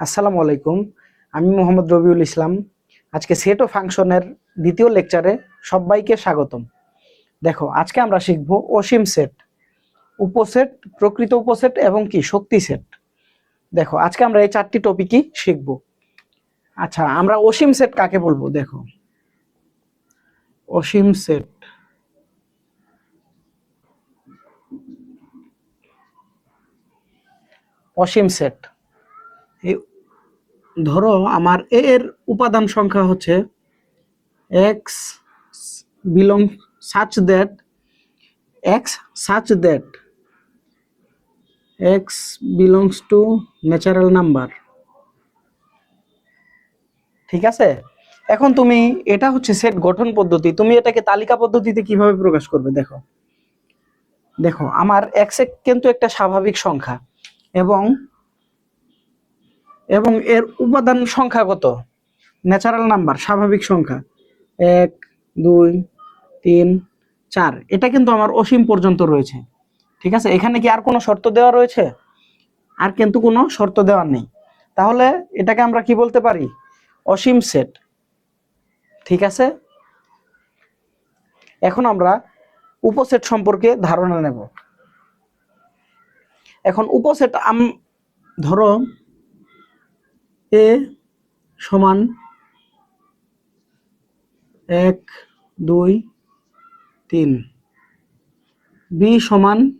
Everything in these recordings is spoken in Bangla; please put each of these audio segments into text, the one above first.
আসসালামু আলাইকুম। আমি মোহাম্মদ রবিউল ইসলাম। আজকে সেট ও ফাংশনের দ্বিতীয় লেকচারে সবাইকে স্বাগতম। দেখো, আজকে আমরা শিখব অসীম সেট উপসেট, প্রকৃত উপসেট এবং কি? শক্তি সেট দেখো, আজকে আমরা এই চারটি টপিকই শিখব। আচ্ছা আমরা অসীম সেট কাকে বলব? দেখো, অসীম সেট অসীম সেট এই ধরো আমার এ এর উপাদান সংখ্যা হচ্ছে x belong such that x such that x belongs to natural number ঠিক আছে? এখন তুমি এটা হচ্ছে সেট গঠন পদ্ধতি। তুমি এটাকে তালিকা পদ্ধতিতে কীভাবে প্রকাশ করবে দেখো। দেখো, আমার এক্স কিন্তু একটা স্বাভাবিক সংখ্যা এবং এবং এর উপাদান সংখ্যা কত? ন্যাচারাল নাম্বার স্বাভাবিক সংখ্যা। এক, দুই, তিন, চার। এটা কিন্তু আমার অসীম পর্যন্ত রয়েছে। ঠিক আছে? এখানে কি আর কোনো শর্ত দেওয়া রয়েছে? আর কিন্তু কোনো শর্ত দেওয়ার নেই। তাহলে এটাকে আমরা কি বলতে পারি? অসীম সেট ঠিক আছে? এখন আমরা উপসেট সম্পর্কে ধারণা নেব। এখন উপসেট আম ধরো এ সমান এক, দুই, তিন। বি সমান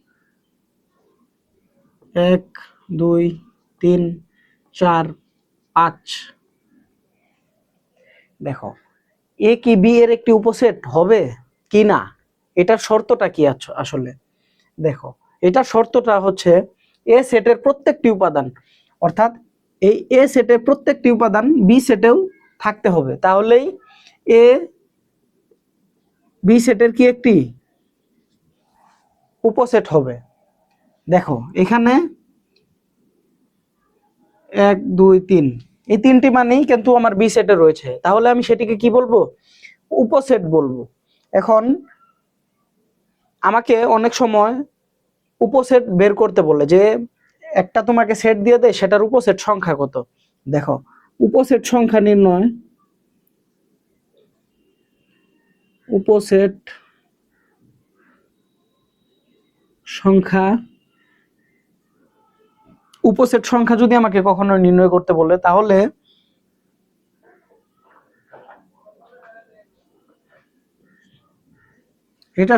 এক, দুই, তিন, চার, পাঁচ। দেখো, এ কি বি এর একটি উপসেট হবে কি না? এটার শর্তটা কি আছ- আসলে? দেখো, এটার শর্তটা হচ্ছে এ সেটের প্রত্যেকটি উপাদান, অর্থাৎ এই এ সেটের প্রত্যেকটি উপাদান বি সেটেও থাকতে হবে। তাহলেই এ বি সেটের কি একটি? উপসেট হবে। দেখো, এখানে এক, দুই, তিন। এই তিনটি মানেই কিন্তু আমার বি সেটে রয়েছে। তাহলে আমি সেটিকে কি বলব? উপসেট বলব। এখন আমাকে অনেক সময় উপসেট বের করতে বলে যে একটা তোমাকে সেট দিয়ে দেয়, সেটার উপসেট সংখ্যা কত? দেখো, উপসেট সংখ্যা নির্ণয়, উপসেট সংখ্যা উপসেট সংখ্যা যদি আমাকে কখনো নির্ণয় করতে বলে, তাহলে এটা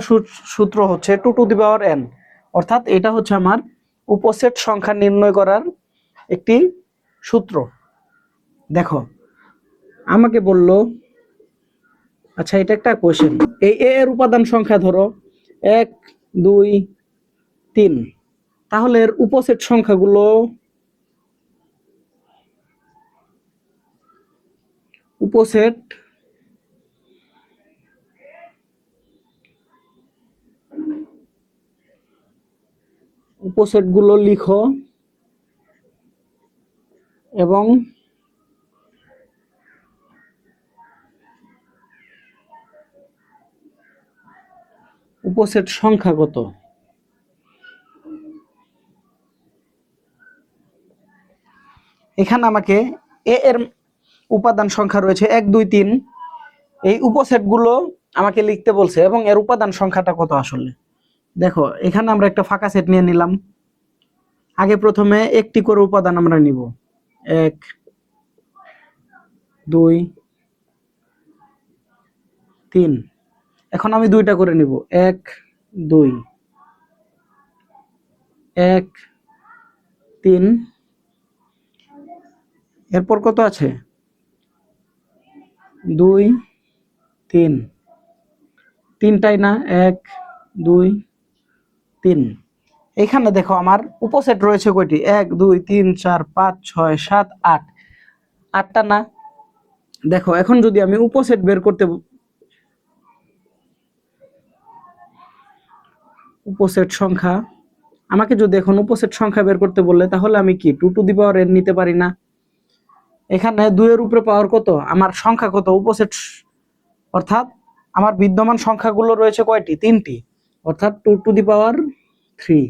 সূত্র হচ্ছে two to the power n অর্থাৎ এটা হচ্ছে আমার উপসেট সংখ্যা নির্ণয় করার একটি সূত্র। দেখো, আমাকে বলল আচ্ছা এটা একটা কোশ্চেন এই এ এর উপাদান সংখ্যা ধরো, এক, দুই, তিন। তাহলে এর উপসেট সংখ্যাগুলো উপসেট উপসেটগুলো লিখো। এবং উপসেট সংখ্যা এখানে আমাকে এ এর উপাদান সংখ্যা রয়েছে এক, দুই, তিন। এই উপসেটগুলো আমাকে লিখতে বলছে এবং এর উপাদান সংখ্যাটা কত আসলে? দেখো, এখানে আমরা একটা ফাঁকা সেট নিয়ে নিলাম। আগে প্রথমে একটি করে উপাদান আমরা নিব। এক, দুই, তিন। এখন আমি দুইটা করে নিব। এক, দুই। এক, তিন। এরপর কত আছে? দুই, তিন। তিনটাই না? এক, দুই, তিন। এখানে দেখো আমার উপসেট রয়েছে কয়টি? এক, দুই, তিন, চার, পাঁচ, ছয়, সাত, আট। আটটা না? দেখো, এখন যদি আমি উপসেট বের করতে উপসেট সংখ্যা, আমাকে যদি এখন উপসেট সংখ্যা বের করতে বললে তাহলে আমি কি, two to the power n নিতে পারি না? এখানে দুইয়ের উপরে পাওয়ার কত? আমার সংখ্যা কত? উপসেট অর্থাৎ আমার বিদ্যমান সংখ্যাগুলো রয়েছে কয়টি? তিনটি। অর্থাৎ two to the power three.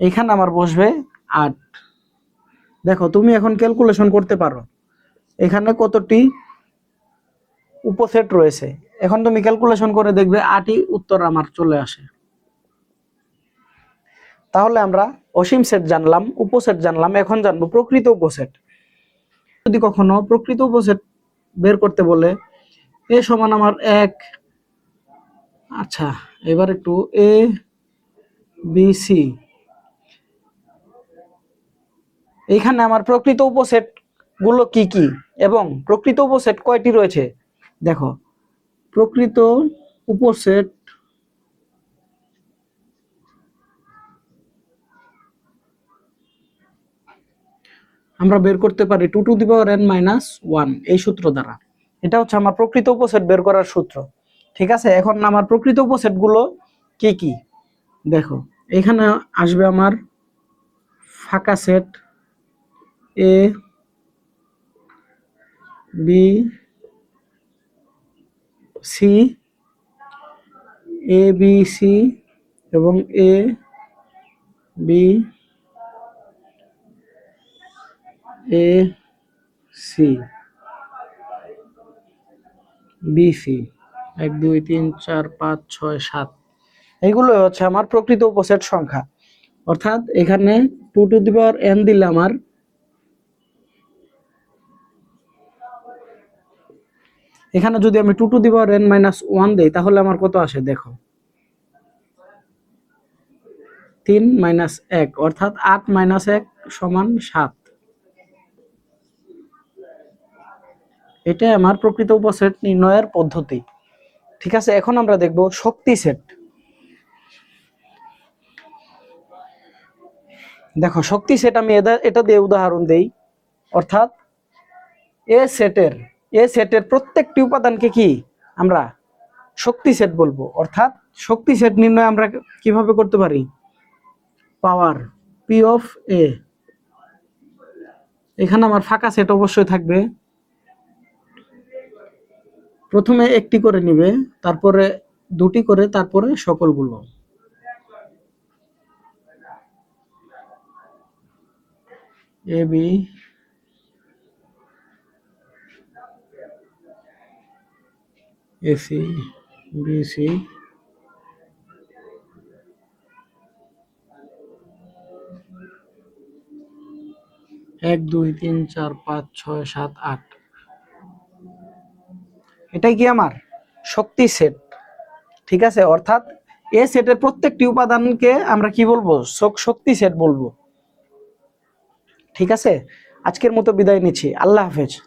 এখানে আমার বসবে আট। দেখো, তুমি এখন ক্যালকুলেশন করতে পারো। এখানে কতটি উপসেট রয়েছে? এখন তুমি ক্যালকুলেশন করে দেখবে আটই উত্তর আমার চলে আসে। তাহলে আমরা অসীম সেট জানলাম, উপসেট জানলাম, এখন জানব প্রকৃত উপসেট। যদি কখনো প্রকৃত উপসেট বের করতে বলে, এ সমান আমার এক। আচ্ছা এবার একটু এ, বি, সি। এইখানে আমার প্রকৃত উপসেটগুলো কি কি? এবং প্রকৃত উপসেট কয়টি রয়েছে? দেখো, প্রকৃত উপসেট আমরা বের করতে পারি two to the power n minus one, এই সূত্র দ্বারা। এটা হচ্ছে আমার প্রকৃত উপসেট বের করার সূত্র। ঠিক আছে? এখন আমার প্রকৃত উপসেটগুলো কি কি? দেখো, এখানে আসবে আমার ফাঁকা set A B C A B C এবং A B A C B C এক, দুই, তিন, চার, পাঁচ, ছয়, সাত। এইগুলো হচ্ছে আমার প্রকৃত উপসেট সংখ্যা। অর্থাৎ এখানে two to the power n দিলে আমার এখানে যদি আমি two to the power n minus one দিই, তাহলে আমার কত আসে? দেখো। তিন মাইনাস এক, অর্থাৎ আট মাইনাস এক সমান সাত। এটাই আমার প্রকৃত উপসেট নির্ণয়ের পদ্ধতি। ঠিক আছে, এখন আমরা দেখব শক্তি সেট। দেখো, শক্তি সেট আমি এটা দিয়ে উদাহরণ দেই। অর্থাৎ এ সেটের এ সেটের প্রত্যেকটি উপাদানকে কি আমরা শক্তি সেট বলব? অর্থাৎ শক্তি সেট নির্ণয় আমরা কীভাবে করতে পারি? পাওয়ার পি অফ এ এখানে আমার ফাঁকা সেট অবশ্যই থাকবে। প্রথমে একটি করে নিবে, তারপরে দুটি করে, তারপরে সকলগুলো। A B A C B C এক, দুই, তিন, চার, পাঁচ, ছয়, সাত, আট। এটাই কি আমার? শক্তি সেট ঠিক আছে? অর্থাৎ এ সেটের প্রত্যেকটি উপাদানকে আমরা কি বলব? শক- শক্তি সেট বলব। ঠিক আছে? আজকের মতো বিদায় নিচ্ছি। আল্লাহ হাফেজ।